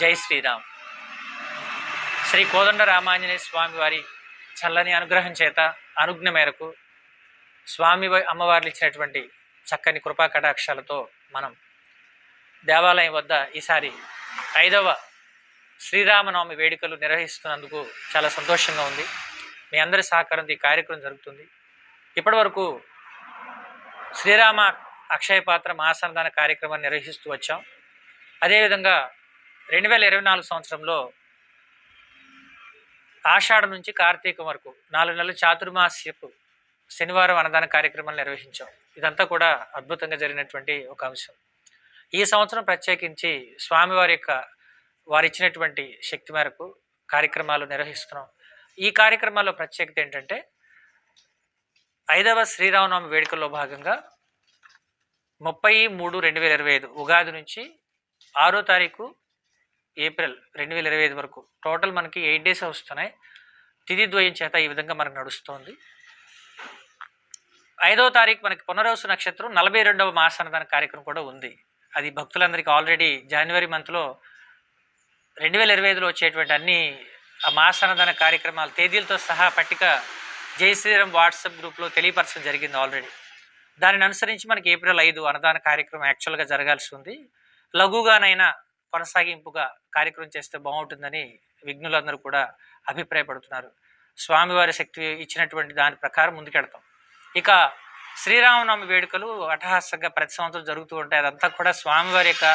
జై శ్రీరామ్. శ్రీ కోదండ రామాంజనేయ స్వామి వారి చల్లని అనుగ్రహం చేత అనుజ్ఞ మేరకు స్వామి వా- అమ్మవార్లు ఇచ్చినటువంటి చక్కని కృపా కటాక్షాలతో మనం దేవాలయం వద్ద ఈసారి ఐదవ శ్రీరామనవమి వేడుకలు నిర్వహిస్తున్నందుకు చాలా సంతోషంగా ఉంది. మీ అందరి సహకారంతో ఈ కార్యక్రమం జరుగుతుంది. ఇప్పటి వరకు శ్రీరామ అక్షయ పాత్ర మహాసంధాన కార్యక్రమాన్ని నిర్వహిస్తూ వచ్చాం. అదేవిధంగా రెండు వేల ఇరవై నాలుగు సంవత్సరంలో ఆషాఢ నుంచి కార్తీకం వరకు నాలుగు నెలలు చాతుర్మాస్యపు శనివారం అన్నదాన కార్యక్రమాలు నిర్వహించాం. ఇదంతా కూడా అద్భుతంగా జరిగినటువంటి ఒక అంశం. ఈ సంవత్సరం ప్రత్యేకించి స్వామివారి యొక్క వారు ఇచ్చినటువంటి శక్తి మేరకు కార్యక్రమాలు నిర్వహిస్తున్నాం. ఈ కార్యక్రమాల్లో ప్రత్యేకత ఏంటంటే ఐదవ శ్రీరామనవమి వేడుకల్లో భాగంగా ముప్పై మూడు రెండు వేల ఇరవై ఐదు ఉగాది నుంచి ఆరో తారీఖు ఏప్రిల్ రెండు వేల ఇరవై ఐదు వరకు. టోటల్ మనకి ఎయిట్ డేస్ వస్తున్నాయి. తిథి ద్వయం చేత ఈ విధంగా మనకు నడుస్తోంది. ఐదవ తారీఖు మనకి పునరవసు నక్షత్రం నలభై రెండవ మాసానదాన కార్యక్రమం కూడా ఉంది. అది భక్తులందరికీ ఆల్రెడీ జనవరి మంత్లో రెండు వేల ఇరవై ఐదులో వచ్చేటువంటి అన్ని ఆ మాసానదాన కార్యక్రమాలు తేదీలతో సహా పట్టిక జై శ్రీరామ్ వాట్సాప్ గ్రూప్లో తెలియపరచడం జరిగింది ఆల్రెడీ దానిని అనుసరించి మనకి ఏప్రిల్ ఐదు అన్నదాన కార్యక్రమం యాక్చువల్గా జరగాల్సి ఉంది. లఘుగానైనా కొనసాగింపుగా కార్యక్రమం చేస్తే బాగుంటుందని విఘ్నులందరూ కూడా అభిప్రాయపడుతున్నారు. స్వామివారి శక్తి ఇచ్చినటువంటి దాని ప్రకారం ముందుకెడతాం. ఇక శ్రీరామనవమి వేడుకలు అటహాసంగా ప్రతి సంవత్సరం జరుగుతూ ఉంటాయి. అదంతా కూడా స్వామివారి యొక్క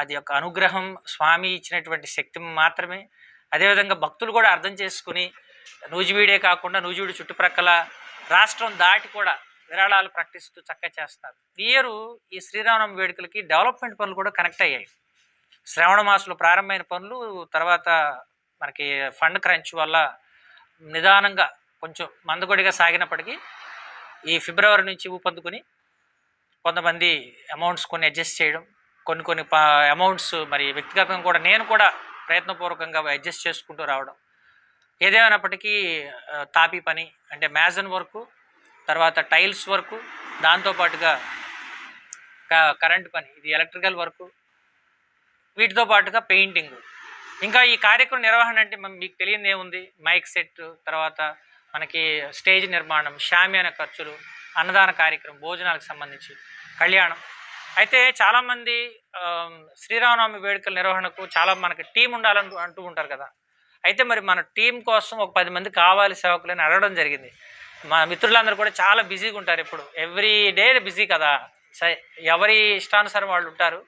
అది యొక్క అనుగ్రహం స్వామి ఇచ్చినటువంటి శక్తి మాత్రమే. అదేవిధంగా భక్తులు కూడా అర్థం చేసుకుని నూజివీడే కాకుండా నూజివీడు చుట్టుప్రక్కల రాష్ట్రం దాటి కూడా విరాళాలు ప్రకటిస్తూ చక్కగా చేస్తారు. ఈ ఇయర్ ఈ శ్రీరామనవమి వేడుకలకి డెవలప్మెంట్ పనులు కూడా కనెక్ట్ అయ్యాయి. శ్రావణ మాసంలో ప్రారంభమైన పనులు తర్వాత మనకి ఫండ్ క్రంచ్ వల్ల నిదానంగా కొంచెం మందకొడిగా సాగినప్పటికీ ఈ ఫిబ్రవరి నుంచి ఊపందుకుని కొంతమంది అమౌంట్స్ కొన్ని అడ్జస్ట్ చేయడం కొన్ని కొన్ని అమౌంట్స్ మరి వ్యక్తిగతంగా కూడా నేను కూడా ప్రయత్నపూర్వకంగా అడ్జస్ట్ చేసుకుంటూ రావడం. ఏదేమైనప్పటికీ ఆ, తాపీ పని అంటే మ్యాజన్ వర్కు తర్వాత టైల్స్ వర్కు దాంతోపాటుగా క- కరెంట్ పని ఇది ఎలక్ట్రికల్ వర్కు వీటితో పాటుగా పెయింటింగ్. ఇంకా ఈ కార్యక్రమం నిర్వహణ అంటే మీకు తెలియదు ఏముంది? మైక్ సెట్ తర్వాత మనకి స్టేజ్ నిర్మాణం షామియాన ఖర్చులు అన్నదాన కార్యక్రమం భోజనాలకు సంబంధించి కళ్యాణం. అయితే చాలామంది శ్రీరామనవమి వేడుకల నిర్వహణకు చాలా మనకి టీం ఉండాలని అంటూ ఉంటారు కదా. అయితే మరి మన టీం కోసం ఒక పది మంది కావాలి సేవకులని అడగడం జరిగింది. మా మిత్రులందరూ కూడా చాలా బిజీగా ఉంటారు ఇప్పుడు ఎవ్రీ డే బిజీ కదా. సరే ఎవరి ఇష్టానుసారం వాళ్ళు ఉంటారు.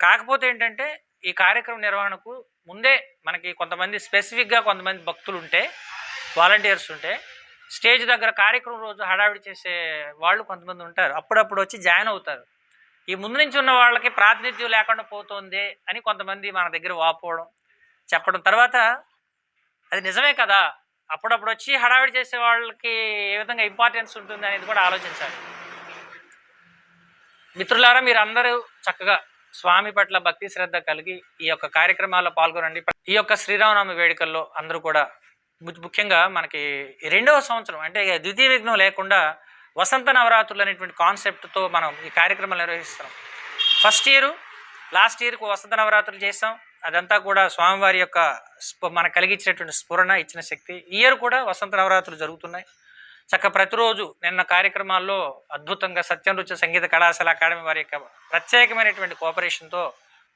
కాకపోతే ఏంటంటే ఈ కార్యక్రమ నిర్వహణకు ముందే మనకి కొంతమంది స్పెసిఫిక్గా కొంతమంది భక్తులు ఉంటే వాలంటీర్స్ ఉంటే స్టేజ్ దగ్గర కార్యక్రమం రోజు హడావిడి చేసే వాళ్ళు కొంతమంది ఉంటారు. అప్పుడప్పుడు వచ్చి జాయిన్ అవుతారు. ఈ ముందు నుంచి ఉన్న వాళ్ళకి ప్రాతినిధ్యం లేకుండా పోతుంది అని కొంతమంది మన దగ్గర వాపోవడం చెప్పడం తర్వాత అది నిజమే కదా? అప్పుడప్పుడు వచ్చి హడావిడి చేసే వాళ్ళకి ఏ విధంగా ఇంపార్టెన్స్ ఉంటుంది అనేది కూడా ఆలోచించాలి. మిత్రులారా మీరు అందరూ చక్కగా స్వామి పట్ల భక్తి శ్రద్ధ కలిగి ఈ యొక్క కార్యక్రమాల్లో పాల్గొనండి. ఈ యొక్క శ్రీరామనవమి వేడుకల్లో అందరూ కూడా ముఖ్యంగా మనకి రెండవ సంవత్సరం అంటే ద్వితీయ విఘ్నం లేకుండా వసంత నవరాత్రులు అనేటువంటి కాన్సెప్ట్తో మనం ఈ కార్యక్రమాలు నిర్వహిస్తున్నాం. ఫస్ట్ ఇయర్ లాస్ట్ ఇయర్కు వసంత నవరాత్రులు చేస్తాం అదంతా కూడా స్వామివారి యొక్క మనకు కలిగించినటువంటి స్ఫురణ ఇచ్చిన శక్తి. ఇయర్ కూడా వసంత నవరాత్రులు జరుగుతున్నాయి. చక్క ప్రతిరోజు నిన్న కార్యక్రమాల్లో అద్భుతంగా సత్యనృత్య సంగీత కళాశాల అకాడమీ వారి యొక్క ప్రత్యేకమైనటువంటి కోఆపరేషన్తో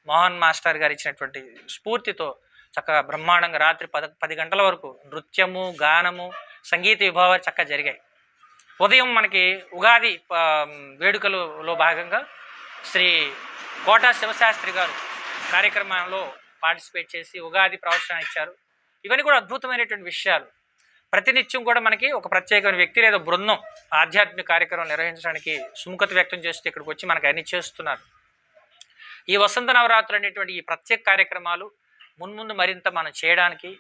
మోహన్ మాస్టర్ గారు ఇచ్చినటువంటి స్ఫూర్తితో చక్కగా బ్రహ్మాండంగా రాత్రి పద పది గంటల వరకు నృత్యము గానము సంగీత విభావాలు చక్కగా జరిగాయి. ఉదయం మనకి ఉగాది వేడుకలలో భాగంగా శ్రీ కోటా శివశాస్త్రి గారు కార్యక్రమంలో పార్టిసిపేట్ చేసి ఉగాది ప్రవచనాన్ని ఇచ్చారు. ఇవన్నీ కూడా అద్భుతమైనటువంటి విషయాలు. ప్రతినిత్యం కూడా మనకి ఒక ప్రత్యేకమైన వ్యక్తి లేదా బృందం ఆధ్యాత్మిక కార్యక్రమం నిర్వహించడానికి సుముఖత వ్యక్తం చేస్తూ ఇక్కడికి వచ్చి మనకు అన్ని చేస్తున్నారు. ఈ వసంత నవరాత్రులు అనేటువంటి ఈ ప్రత్యేక కార్యక్రమాలు మున్ముందు మరింత మనం చేయడానికి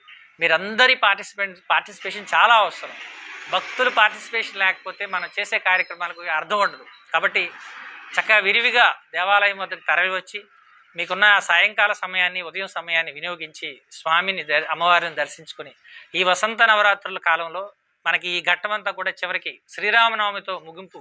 మీరందరి పార్టిసిపెంట్ పార్టిసిపేషన్ చాలా అవసరం. భక్తులు పార్టిసిపేషన్ లేకపోతే మనం చేసే కార్యక్రమాలకు అర్థం ఉండదు. కాబట్టి చక్కగా విరివిగా దేవాలయం వద్దకు తరలి వచ్చి మీకున్న సాయంకాల సమయాన్ని ఉదయం సమయాన్ని వినియోగించి స్వామిని ద- అమ్మవారిని దర్శించుకుని ఈ వసంత నవరాత్రుల కాలంలో మనకి ఈ ఘట్టమంతా కూడా చివరికి శ్రీరామనవమితో ముగింపు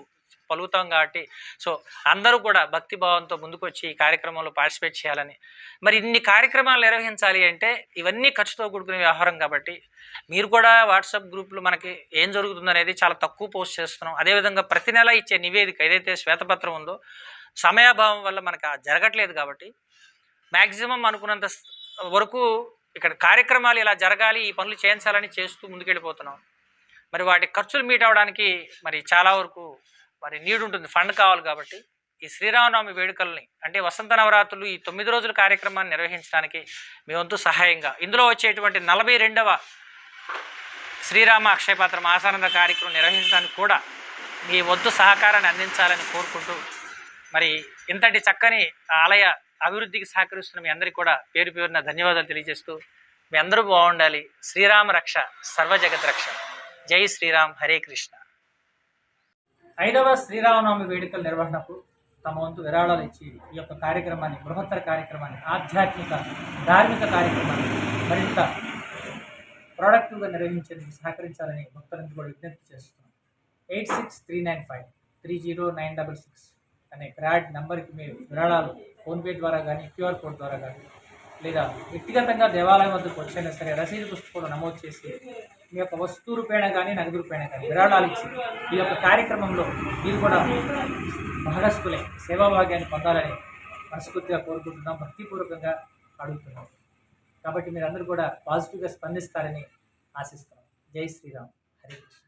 పలుకుతాం కాబట్టి సో అందరూ కూడా భక్తి భావంతో ముందుకు వచ్చి ఈ కార్యక్రమంలో పార్టిసిపేట్ చేయాలని. మరి ఇన్ని కార్యక్రమాలు నిర్వహించాలి అంటే ఇవన్నీ ఖర్చుతో కూడుకునే వ్యవహారం కాబట్టి మీరు కూడా వాట్సాప్ గ్రూప్లో మనకి ఏం జరుగుతుందనేది చాలా తక్కువ పోస్ట్ చేస్తున్నాం. అదేవిధంగా ప్రతి నెల ఇచ్చే నివేదిక ఏదైతే శ్వేతపత్రం ఉందో సమయాభావం వల్ల మనకు జరగట్లేదు కాబట్టి మ్యాక్సిమం అనుకున్నంత వరకు ఇక్కడ కార్యక్రమాలు ఇలా జరగాలి ఈ పనులు చేయించాలని చేస్తూ ముందుకెళ్ళిపోతున్నాం. మరి వాటి ఖర్చులు మీట్ అవ్వడానికి మరి చాలా వరకు మరి నీడ్ ఉంటుంది ఫండ్ కావాలి కాబట్టి ఈ శ్రీరామనవమి వేడుకల్ని అంటే వసంత నవరాత్రులు ఈ తొమ్మిది రోజుల కార్యక్రమాన్ని నిర్వహించడానికి మీ వంతు సహాయంగా ఇందులో వచ్చేటువంటి నలభై రెండవ శ్రీరామ అక్షయపాత్ర ఆసానంద కార్యక్రమం నిర్వహించడానికి కూడా మీ వద్దు సహకారాన్ని అందించాలని కోరుకుంటూ మరి ఇంతటి చక్కని ఆలయ అభివృద్ధికి సహకరిస్తున్న మీ అందరికీ కూడా పేరు పేరున ధన్యవాదాలు తెలియజేస్తూ మీ అందరూ బాగుండాలి. శ్రీరామ రక్ష సర్వజగత్ రక్ష. జై శ్రీరామ్ హరే కృష్ణ. ఐదవ శ్రీరామనవమి వేడుకల నిర్వహణకు తమ వంతు విరాళాలు ఇచ్చి ఈ యొక్క కార్యక్రమాన్ని బృహత్తర కార్యక్రమాన్ని ఆధ్యాత్మిక ధార్మిక కార్యక్రమాన్ని మరింత ప్రొడక్టివ్గా నిర్వహించేందుకు సహకరించాలని భక్తులను కూడా విజ్ఞప్తి చేస్తున్నాం. Eight six three nine five three zero nine double six. అనే క్రాడ్ నెంబర్కి మీరు విరాళాలు ఫోన్పే ద్వారా కానీ క్యూఆర్ కోడ్ ద్వారా కానీ లేదా వ్యక్తిగతంగా దేవాలయం వద్దకు వచ్చైనా సరే రసీదు పుస్తకంలో నమోదు చేసి మీ యొక్క వస్తు రూపేణ కానీ నగదు రూపేణ కానీ విరాళాలు ఇచ్చి ఈ యొక్క కార్యక్రమంలో మీరు కూడా భాగస్థులే సేవాభాగ్యాన్ని పొందాలని మనస్ఫూర్తిగా కోరుకుంటున్నాం భక్తిపూర్వకంగా అడుగుతున్నాం. కాబట్టి మీరందరూ కూడా పాజిటివ్గా స్పందిస్తారని ఆశిస్తున్నాం. జై శ్రీరామ్. హరే కృష్ణ.